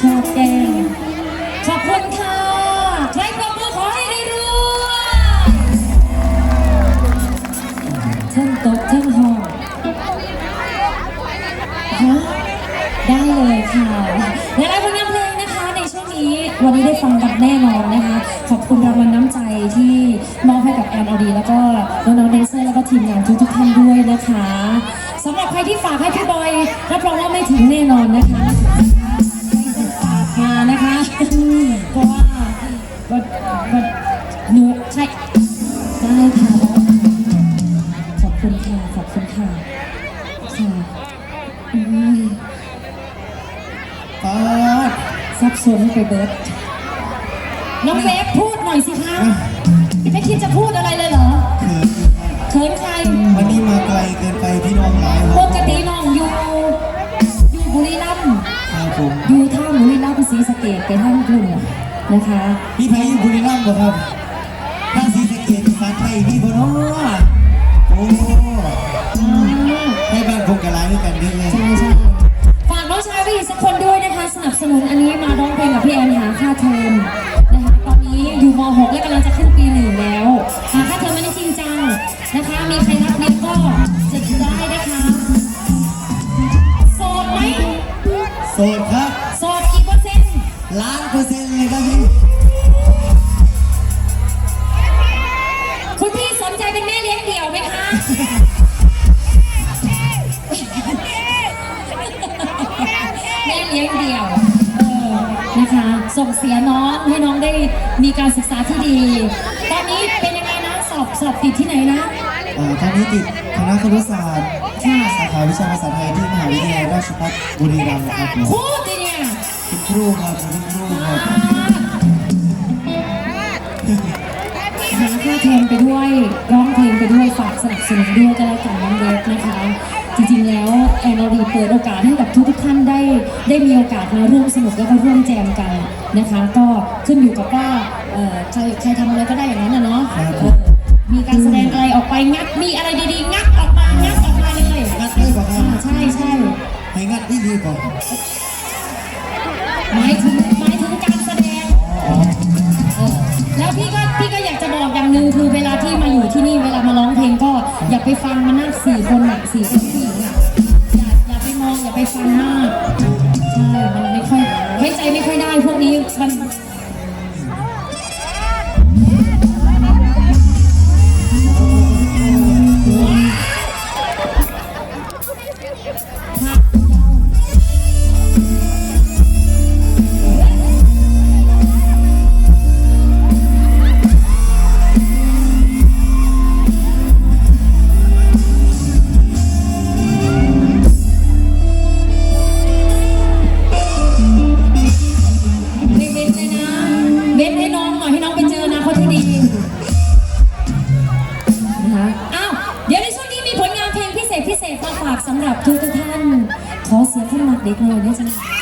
ชอบแกงขอบคุณค่ะใครปรบมือขอให้ได้รู้ท่งโต๊ะเท่งห้องฮะได้เลยค่ะและแล้วผลงานเพลงนะคะในช่วงนี้ วันนี้ได้ฟังกันแน่นอนนะคะ ขอบคุณรางวัลน้ำใจที่มอบให้กับแอนออดีแล้วก็น้องๆแดนเซอร์แล้วก็ทีมงานทุกๆท่านด้วยนะคะ สำหรับใครที่ฝากให้พี่บอยรับรองว่าไม่ถึงแน่นอนนะคะฝากมานะคะเพราะว่าหนูใช่ได้ค่ะขอบคุณค่ะขอบคุณค่ะค่ะป๊าดซับซ้อนไปเบิร์ดน้องเวฟพูดหน่อยสิคะไม่คิดจะพูดอะไรเลยเหรอ ขินเขินใครวันนี้มาไกลเกินไปพี่น้องหลายคปรับกติน้องอยู่ อยู่บุรีรัมย์ครับผมอยู่ท่าบุรีรัมย์ศรีสะเกดไปท่างคุณนะคะพี่ไทยอยู่บุรีรัมย์บ่ครับถ้าศรีสะเกษภาษาไทยพี่บ่เนาะโอ้ให้บ้านพงกะลายด้วยกันเยอะเลย ใช่ใช่ฝากน้องชายไปอีกสักคนด้วยนะคะ โสดครับโสดกี่เปอร์เซ็นต์ล้านเปอร์เซ็นต์เลยครับพี่คุณพี่สนใจเป็นแม่เลี้ยงเดี่ยวไหมคะแม่เลี้ยงเดี่ยวเออนะคะ ส่งเสียน้องให้น้องได้มีการศึกษาที่ดี ตอนนี้เป็นยังไงนะสอบสอบติดที่ไหนนะ อ่าตอนนี้ติดคณะครุศาสตร์ค่ะสาขาวิชาภาษาไทยที่มหาวิทยาลัยราชภัฏบุรีรัมย์ครับผมพูดดิเนี่ยคุณครูครับคุณครูครับหาค่าเทอมไปด้วยร้องเพลงไปด้วยฝากสนับสนุนด้วยก็แล้วกันน้องเวฟนะคะ จริงๆแล้วแอนอรีเปิดโอกาสให้กับทุกๆท่านได้ ได้มีโอกาสมาร่วมสนุกแล้วก็ร่วมแจมกันนะคะ ก็ขึ้นอยู่กับว่าเอ่อใครใครทำอะไรก็ได้อย่างนั้นนะเนาะ ไปฟังมานั่งสี่คนน่ะสี่คนผู้หญิงอะอย่าอย่าไปมองอย่าไปฟังมากใช่มันไม่ค่อยไว้ใจไม่ค่อยได้ ษพิเศษมาฝากสำหรับทุกท่าน ขอเสียงให้หนักเด็กหน่อยด้จ้ะ